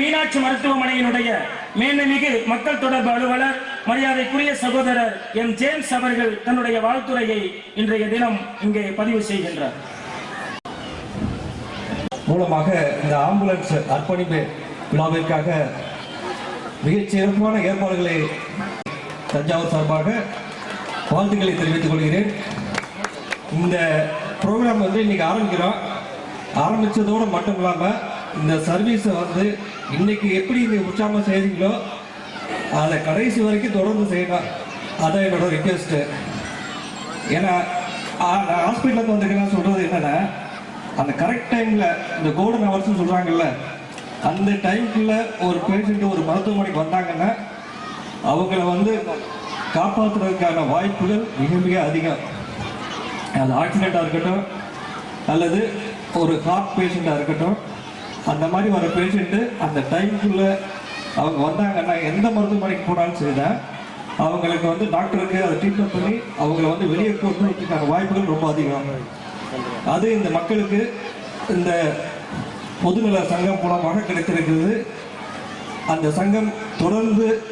மீனாட்சி மருத்துவமனையினுடைய மேன்மைமிகு மக்கள் தொடர்பு அலுவலர் மரியாதைக்குரிய சகோதரர் எம். ஜேம்ஸ் அவர்கள் தன்னுடைய வாழ்த்துறையை இன்றைய தினம் இங்கே பதிவு செய்கின்றார். மூலமாக இந்த ஆம்புலன்ஸ் அர்ப்பணிப்பு விழாவிற்காக மிகச் சிறப்பான ஏற்பாடுகளை தஞ்சாவூர் சார்பாக வாழ்த்துக்களை தெரிவித்துக் கொள்கிறேன். இந்த ப்ரோக்ராம் வந்து இன்னைக்கு ஆரம்பிக்கிறோம். ஆரம்பித்ததோடு மட்டும் இல்லாமல் இந்த சர்வீஸை வந்து இன்னைக்கு எப்படி நீங்கள் உற்சாகமாக செய்கிறீங்களோ அதை கடைசி வரைக்கும் தொடர்ந்து செய்யணும் அதான் என்னோட ரிக்வெஸ்ட்டு ஏன்னா ஆ- நான் ஹாஸ்பிட்டலுக்கு வந்திருக்கேன் சொல்கிறது என்னென்னா அந்த கரெக்ட் டைமில் இந்த கோல்டன் ஹவர்ஸ்னு சொல்கிறாங்கல்ல அந்த டைம்குள்ள ஒரு பேஷண்ட் ஒரு மருத்துவமனைக்கு வந்தாங்கன்னா அவங்கள வந்து காப்பாற்றுறதுக்கான வாய்ப்புகள் மிக மிக அதிகம். அது ஆக்சிடெண்ட்டாக இருக்கட்டும் அல்லது ஒரு ஹார்ட் பேஷண்ட்டாக இருக்கட்டும் அந்த மாதிரி வர பேஷண்ட்டு அந்த டைமுக்குள்ளே அவங்க வந்தாங்கன்னா எந்த மருத்துவமனைக்கு போனாலும் சரிதான். அவங்களுக்கு வந்து டாக்டருக்கு அதை ட்ரீட்மெண்ட் பண்ணி அவங்கள வந்து வெளியே கொண்டு வரதுக்கான வாய்ப்புகள் ரொம்ப அதிகம். அது இந்த மக்களுக்கு இந்த பொதுநல சங்கம் மூலமாக கிடைத்திருக்கிறது. அந்த சங்கம் தொடர்ந்து